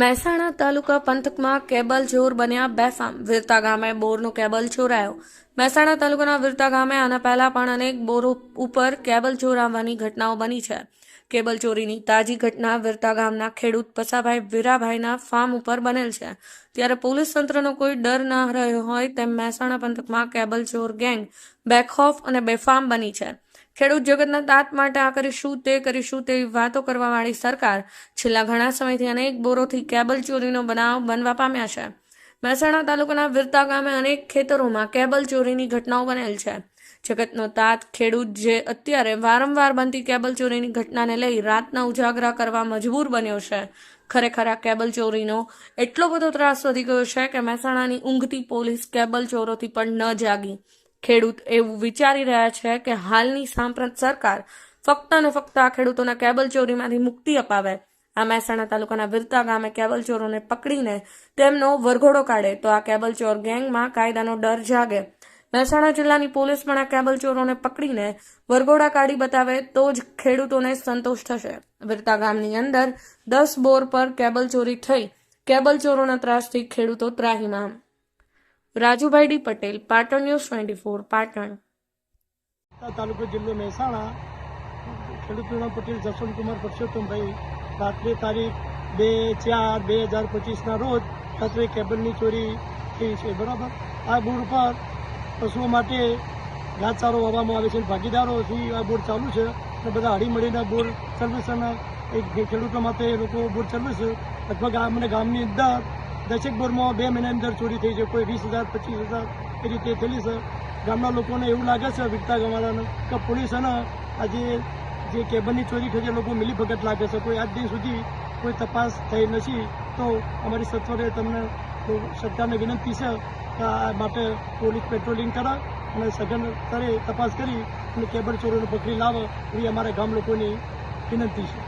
મહેસાણા તાલુકા પંથકમાં કેબલ ચોર બન્યા બેફામ વિરતા ગામે બોરનો કેબલ ચોરાયો. મહેસાણા તાલુકાના વિરતા ગામે આના પહેલા પણ અનેક બોરો ઉપર કેબલ ચોરાવવાની ઘટનાઓ બની છે. કેબલ ચોરીની તાજી ઘટના વિરતા ગામના ખેડૂત પસાભાઈ વીરાભાઈના ફાર્મ ઉપર બનેલ છે. ત્યારે પોલીસ તંત્રનો કોઈ ડર ન રહ્યો હોય તેમ મહેસાણા પંથકમાં કેબલ ચોર ગેંગ બેકહોફ અને બેફામ બની છે. ખેડૂત જગતના તાત માટે આ કરીશું તે કરીશું તેવી વાતો કરવાવાળી સરકાર છેલ્લા ઘણા સમયથી અનેક બોરોથી કેબલ ચોરીનો બનાવ બનવા પામ્યા છે. મહેસાણા તાલુકાના વિરતા ગામે અનેક ખેતરોમાં કેબલ ચોરીની ઘટનાઓ બનેલ છે. જગતનો તાત ખેડૂત જે અત્યારે વારંવાર બનતી કેબલ ચોરીની ઘટનાને લઈ રાતના ઉજાગરા કરવા મજબૂર બન્યો છે. ખરેખર આ કેબલ ચોરીનો એટલો બધો ત્રાસ વધી ગયો છે કે મહેસાણાની ઊંઘતી પોલીસ કેબલ ચોરોથી પણ ન જાગી. ખેડૂત એવું વિચારી રહ્યા છે કે હાલની સાંપ્રત સરકાર ફક્ત અને ફક્ત આ ખેડૂતોના કેબલ ચોરીમાંથી મુક્તિ અપાવે. આ મહેસાણા તાલુકાના વિરતા ગામે કેબલ ચોરોને પકડીને તેમનો વરઘોડો કાઢે તો આ કેબલ ચોર ગેંગમાં કાયદાનો ડર જાગે. મહેસાણા જિલ્લાની પોલીસ પણ આ કેબલ ચોરોને પકડીને વરઘોડા કાઢી બતાવે તો જ ખેડૂતોને સંતોષ થશે. વિરતા ગામની અંદર દસ બોર પર કેબલ ચોરી થઈ. કેબલ ચોરોના ત્રાસથી ખેડૂતો ત્રાહીમામ. Rajubhai D Patel, Patan news twenty four, Patan. તાલુકો જિલ્લો મહેસાણા, ખેડૂત વિના પટેલ જસવંતકુમાર પરસોત્તમભાઈ, રાત્રે તારીખ બે ચાર બે હજાર પચીસના રોજ રાત્રે કેબલની ચોરી થઈ છે. બરાબર? આ બોર્ડ પર પશુઓ માટે ઘાસચારો વાવવામાં આવે છે. ભાગીદારોથી આ બોર્ડ ચાલુ છે અને બધા હળી મળીને બોર્ડ છે અને એક ખેડૂતો માટે લોકો બોર્ડ છે લગભગ આ મને ગામની અંદર દસેક ભરમાં બે મહિનાની અંદર ચોરી થઈ છે. કોઈ વીસ હજાર, પચીસ હજાર એ રીતે થયેલી છે. ગામના લોકોને એવું લાગે છે વિકતા ગવાડાને કે પોલીસ અને આજે જે કેબલની ચોરી થઈ છે, લોકો મિલીભગત લાગે છે. કોઈ આજ દિન સુધી કોઈ તપાસ થઈ નથી. તો અમારી સત્વરે તમને સરકારને વિનંતી છે કે આ માટે પોલીસ પેટ્રોલિંગ કરે અને સઘન સ્તરે તપાસ કરી અને કેબલ ચોરોને પકડી લાવે એવી અમારા ગામ લોકોની વિનંતી છે.